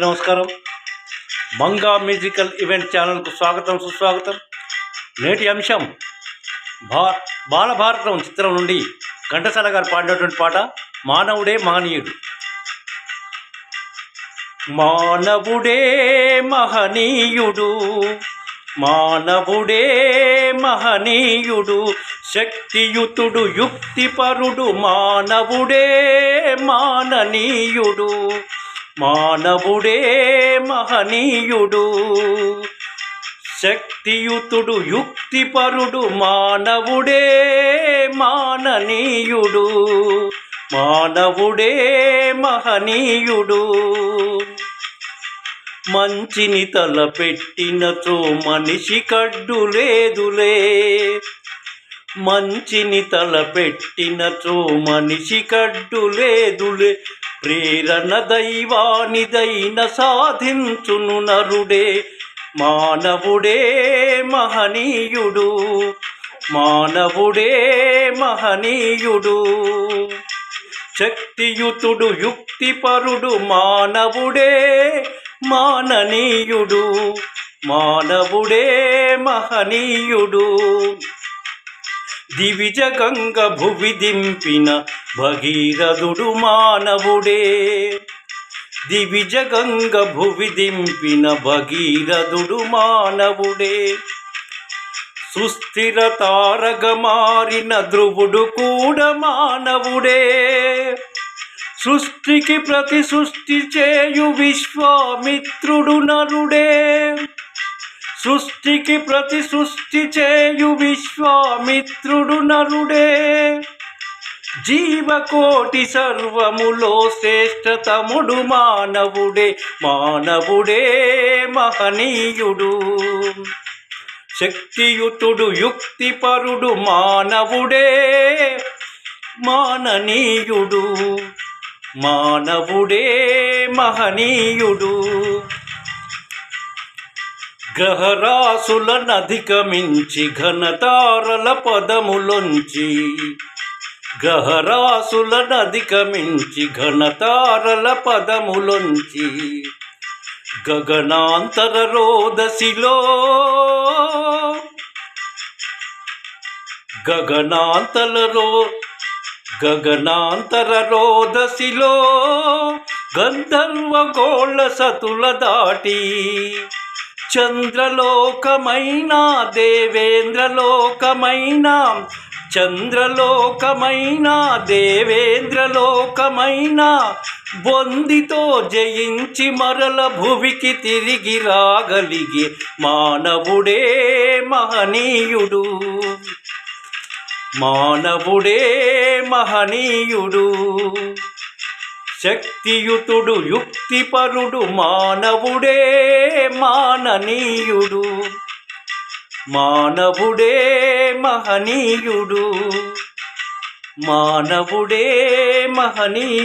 నమస్కారం. Manga musical event ఛానల్కు స్వాగతం సుస్వాగతం. నేటి అంశం భా బాలభారతం చిత్రం నుండి ఘంటసాల గారు పాడినటువంటి పాట మానవుడే మహనీయుడు మానవుడే మహనీయుడు మానవుడే మహనీయుడు శక్తియుతుడు యుక్తిపరుడు మానవుడే మాననీయుడు. మానవుడే మహనీయుడు శక్తియుతుడు యుక్తిపరుడు మానవుడే మాననీయుడు మానవుడే మహనీయుడు. మంచిని తలపెట్టినచో మనిషి కడ్డు లేదులే. మంచిని తలపెట్టినచో మనిషి కడ్డు లేదులే. ప్రేరణ దైవానిదైన సాధించును నరుడే మానవుడే మహనీయుడు మానవుడే మహనీయుడు. శక్తియుతుడు యుక్తిపరుడు మానవుడే మాననీయుడు మానవుడే మహనీయుడు. దివిజ గంగ భువి దింపిన భగీరథుడు మానవుడే. దివిజ గంగ భువి దింపిన భగీరథుడు మానవుడే. సుస్థిర తారగ మారిన ధ్రువుడు కూడా మానవుడే. సృష్టికి ప్రతి సృష్టి చేయు విశ్వామిత్రుడు నరుడే. సృష్టికి ప్రతి సృష్టి చేయు విశ్వామిత్రుడు నరుడే. జీవకోటి సర్వములో శ్రేష్టతముడు మానవుడే మానవుడే మహనీయుడు. శక్తియుతుడు యుక్తిపరుడు మానవుడే మాననీయుడు. మానవుడే మహనీయుడు. గ్రహరాసులనధిగమించి ఘనతారల పదములొంచి. గ్రహరాసులనధిగమించి ఘనతారల పదములొంచి. గగనాంతర రోదసిలో గగనాంతరలో గగనాంతర రోదసిలో గంధర్వ గోళ సతుల దాటి. చంద్రలోకమైన దేవేంద్రలోకమైన చంద్రలోకమైన దేవేంద్రలోకమైన బొందితో జయించి మరల భువికి తిరిగి రాగలిగే మానవుడే మహనీయుడు. మానవుడే మహనీయుడు. శక్తియుతుడు యుక్తిపరుడు మానవుడే మాననీయుడు. మానవుడే మహనీయుడు. మానవుడే మహనీయుడు.